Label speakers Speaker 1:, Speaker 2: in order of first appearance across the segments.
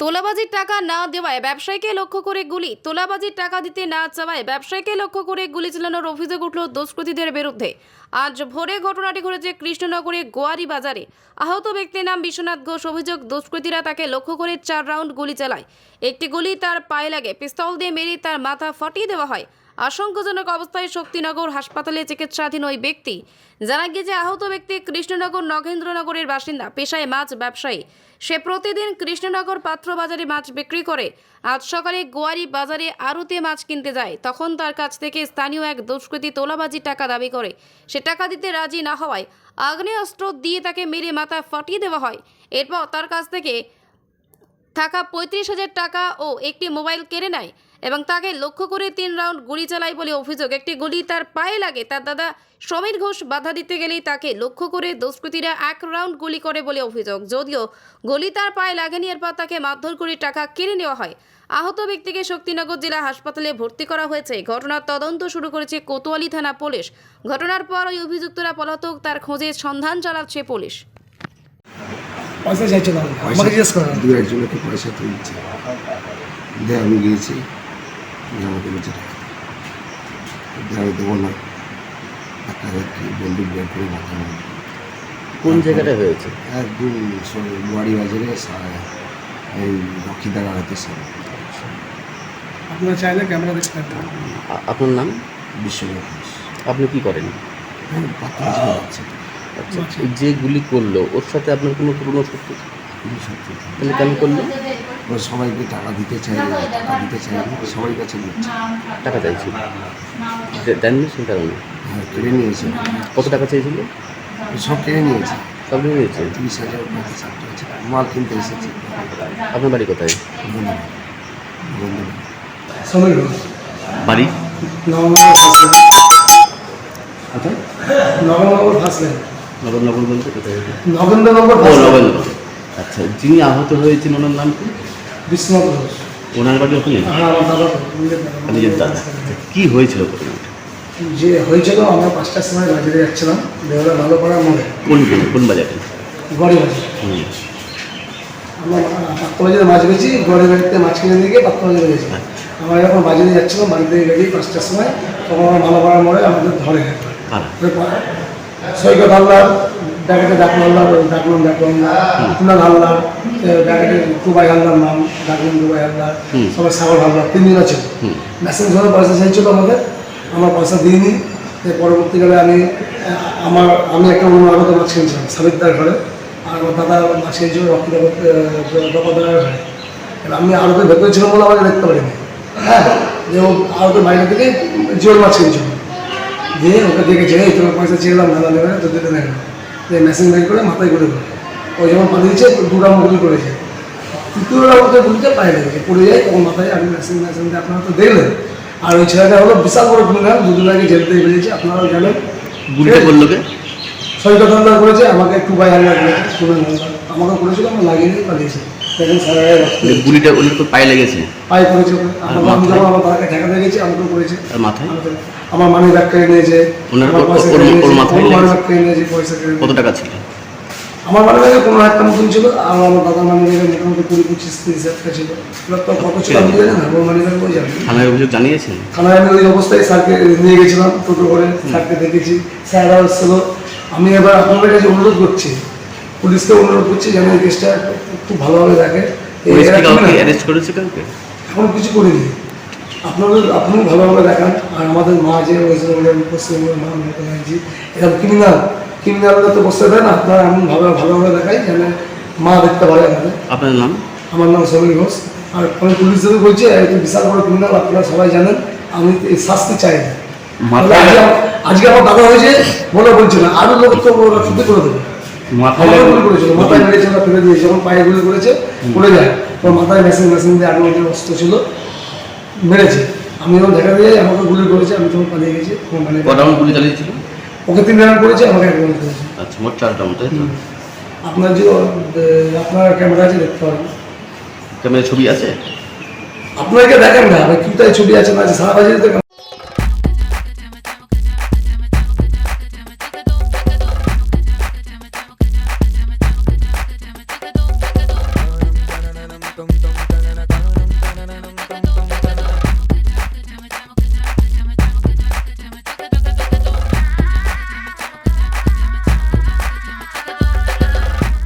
Speaker 1: তোলাবাজির টাকা না দেওয়ায় ব্যবসায়ীকে লক্ষ্য করে গুলি। তোলাবাজির টাকা দিতে না চাওয়ায় ব্যবসায়ীকে লক্ষ্য করে গুলি চালানোর অভিযোগ উঠল দুষ্কৃতীদের বিরুদ্ধে। আজ ভোরে ঘটনাটি ঘটেছে কৃষ্ণনগরে গোয়ারি বাজারে। আহত ব্যক্তির নাম বিশ্বনাথ ঘোষ। অভিযোগ, দুষ্কৃতীরা তাকে লক্ষ্য করে চার রাউন্ড গুলি চালায়। একটি গুলি তার পায়ে লাগে, পিস্তল দিয়ে মেরে তার মাথা ফাটিয়ে দেওয়া হয়। আশঙ্কাজনক অবস্থায় শক্তিনগর হাসপাতালে চিকিৎসাধীন ওই ব্যক্তি। জানা গিয়েছে, আহত ব্যক্তি কৃষ্ণনগর নগেন্দ্রনগরের বাসিন্দা। পেশায় মাছ ব্যবসায়ী। সে প্রতিদিন কৃষ্ণনগর পাত্র বাজারে মাছ বিক্রি করে। আজ সকালে গোয়ারি বাজারে আড়তে মাছ কিনতে যায়। তখন তার কাছ থেকে স্থানীয় এক দুষ্কৃতী তোলাবাজি টাকা দাবি করে। সে টাকা দিতে রাজি না হওয়ায় আগ্নেয়াস্ত্র দিয়ে তাকে মেরে মাথা ফাটিয়ে দেওয়া হয়। এরপর তার কাছ থেকে থাকা পঁয়ত্রিশ হাজার টাকা ও একটি মোবাইল কেড়ে নেয়। এবং তাকে লক্ষ্য করে তিন রাউন্ড গুলি চালায় বলে অভিযোগ। একটি গুলি তার পায়ে লাগে। তার দাদা সমীর ঘোষ বাধা দিতে গেলেই তাকে লক্ষ্য করে দুষ্কৃতীরা এক রাউন্ড গুলি করে বলে অভিযোগ। যদিও গুলি তার পায়ে লাগেনি এরপর তাকে মারধর করে টাকা কেড়ে নেওয়া হয়। আহত ব্যক্তিকে শক্তিনগর জেলা হাসপাতালে ভর্তি করা হয়েছে। ঘটনার তদন্ত শুরু করেছে কোতোয়ালি থানা পুলিশ। ঘটনার পর ওই অভিযুক্তরা পলাতক তার খোঁজে সন্ধান চালাচ্ছে পুলিশ।
Speaker 2: পয়সা আমাকে জিজ্ঞেস করো
Speaker 3: দু একজনকে পয়সা তুলছে। আমি গিয়েছি আমাকে বলছে টাকা আমি দেবো না একটা বন্দুক বের করে মাথা মারে
Speaker 4: কোন জায়গাটা হয়েছে?
Speaker 3: একদম বাড়ি বাজারে এই রক্ষিতার আড়াতে সামনে।
Speaker 2: আপনারা চাইলে ক্যামেরা দেখতে পারেন।
Speaker 4: আপনার নাম?
Speaker 3: বিশ্বনাথ ঘোষ।
Speaker 4: আপনি কি করেন? আচ্ছা যে গুলি করল ওর সাথে আপনার কোনো পুরনো শত্রু? তাহলে কেন করল?
Speaker 3: সবাইকে টাকা দিতে চাই টাকা দিতে চাই সবাই কাছে দিচ্ছে।
Speaker 4: টাকা চাইছিল দেননি সেই কারণে
Speaker 3: হ্যাঁ কেড়ে নিয়েছে।
Speaker 4: কত টাকা চেয়েছিল
Speaker 3: সব কেড়ে নিয়েছে।
Speaker 4: সব নিয়ে নিয়েছে?
Speaker 3: তিরিশ হাজার মাল কিনতে এসেছে।
Speaker 4: আপনার বাড়ি কোথায়? বাড়ি?
Speaker 2: নবনগর ফার্স্ট লাইন
Speaker 4: নগরনগর বলতে কোথায়?
Speaker 2: নগেন্দ্রনগর।
Speaker 4: আচ্ছা যিনি আহত হয়েছেন ওনার নাম কি?
Speaker 2: বিশ্বনাথ ঘোষ
Speaker 4: ওনার বাড়ি ওখানে?
Speaker 2: আর আমার দাদা নিজের দাদা।
Speaker 4: নিজের কি হয়েছিল ঘটনাটা?
Speaker 2: যে হয়েছিল আমরা পাঁচটার সময় বাজারে যাচ্ছিলাম। দেওয়ালে ভালো করার মনে
Speaker 4: কোন কোন বাজারে?
Speaker 2: গড়ি বাজার। আমরা মাছ বেছি গড়ি বাড়িতে মাছ কিনে নিয়ে গিয়ে পাত্রবাজারে গেছি। আমরা যখন বাজারে যাচ্ছিলাম বাড়ি থেকে বেরিয়ে পাঁচটার সময় তখন আমরা ভালো করার মনে আমাদের ধরে। সৈকত হালদার ব্যাকেটে ডাকলো হালদার ডাকলাম ডাকলাম। কুনাল হালদার ব্যাকেটে দুবাই হালদার নাম ডাকলাম দুবাই হালদার সবাই সাগর হালদার তিনজন আছে।
Speaker 4: হুম।
Speaker 2: মেসেজ ধরে পয়সা চাইছিল আমাদের আমরা পয়সা দিইনি। পরবর্তীকালে আমি আমার আমি একটা অন্য আগত মাছ কিনছিলাম সাবিকদার ঘরে। আর আমার দাদা মাছ কিনছিল রক্তিদার ঘরে। আমি আড়তের ভেতরে ছিলাম বলে আমাকে দেখতে পারিনি। হ্যাঁ যে ও আড়তের বাইরে থেকে জিওল মাছ কিনছিল। দিয়ে ওকে দেখেছে এই তোমার পয়সা চেয়েলাম দাদা নেবে তো দিতে নেবে দিয়ে মেশিন বের করে মাথায় করে করে ওই যখন পা দিয়েছে দুটা মুরগি করেছে। তৃতীয়টা আমাকে বুঝতে পায়ে লেগেছে পড়ে যায় তখন মাথায় আমি মেশিন মেশিন দিয়ে আপনারা তো দেখলেন। আর ওই ছেলেটা হলো বিশাল বড় ক্রিমিনাল দুদিন আগে জেল থেকে বেরিয়েছে আপনারাও জানেন।
Speaker 4: গুলিটা করল কে?
Speaker 2: সৈকত করেছে আমাকে একটু বাইরে করেছে আমাকে করেছিল আমি লাগিয়ে পালিয়েছে।
Speaker 4: গুলিটা ওনার তো পায়ে লেগেছে।
Speaker 2: পায়ে ওকে। আমার আমাকেও করেছে।
Speaker 4: আর মাথায়?
Speaker 2: আমার মানি ব্যাগ কেড়ে নিয়েছে
Speaker 4: ওনার-
Speaker 2: পয়সা
Speaker 4: ওর-
Speaker 2: কেড়ে
Speaker 4: ওর
Speaker 2: নিয়েছে
Speaker 4: মাথায়
Speaker 2: মানি ব্যাগ কেড়ে নিয়েছে পয়সা
Speaker 4: কত টাকা ছিল?
Speaker 2: আমার মানি ব্যাগে পনেরো হাজার টাকা মতন ছিল আর আমার দাদার মানি ব্যাগে মোটামুটি কুড়ি পঁচিশ তিরিশ হাজার টাকা ছিল। এবার তো কত ছিল আমি জানি না ওর মানি ব্যাগ ওই জানি
Speaker 4: থানায় অভিযোগ জানিয়েছেন?
Speaker 2: থানায় আমি ওই অবস্থায় স্যারকে নিয়ে গেছিলাম টোটো করে স্যারকে দেখেছি স্যাররা এসেছিল। আমি এবার আপনাদের কাছে অনুরোধ করছি পুলিশকে অনুরোধ করছি যেন এই কেসটা খুব ভালোভাবে দেখে। এখন কিছু করিনি। আপনাদের আপনিও ভালোভাবে দেখান। আর আমাদের মা যে ওয়েস্ট বেঙ্গলের পশ্চিমবঙ্গের মা মমতা ব্যানার্জি এরকম ক্রিমিনাল ক্রিমিনালরা তো বসতে দেয় না। আপনারা এমন ভাবে ভালোভাবে দেখাই যেন মা দেখতে পারে আমাদের
Speaker 4: আপনার নাম?
Speaker 2: আমার নাম সমীর ঘোষ। আর আমি পুলিশদের বলছি বিশাল বড় ক্রিমিনাল আপনারা সবাই জানেন। আমি এই শাস্তি চাই না। আজকে আমার- আজকে আমার দাদা হয়েছে বলে বলছে না। আরও লোক তো করে দেবে।
Speaker 4: মাথায়
Speaker 2: আমাকে করেছিল মাথায় মেরেছে ওরা ফেলে দিয়েছে যখন পায়ে গুলি করেছে পড়ে যায়। মাথায় মেশিন মেশিন দিয়ে অস্ত্র ছিল মেরেছে। আমি যখন দেখা দিয়ে আমাকে গুলি করেছে আমি তখন পালিয়ে গেছি মানে
Speaker 4: ক গুলি চালিয়েছিল?
Speaker 2: ওকে তিন রাউন্ড করেছে আমাকে এক রাউন্ড করেছে।
Speaker 4: আচ্ছা মোট চার রাউন্ড তাই তো?
Speaker 2: আপনার যে আপনার ক্যামেরা আছে দেখতে পারেন।
Speaker 4: ক্যামেরা ছবি আছে?
Speaker 2: আপনাকে দেখেন না কিটাই ছবি আছে না সারা বাজারে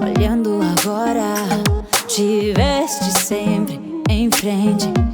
Speaker 5: Olhando agora, te veste sempre em frente.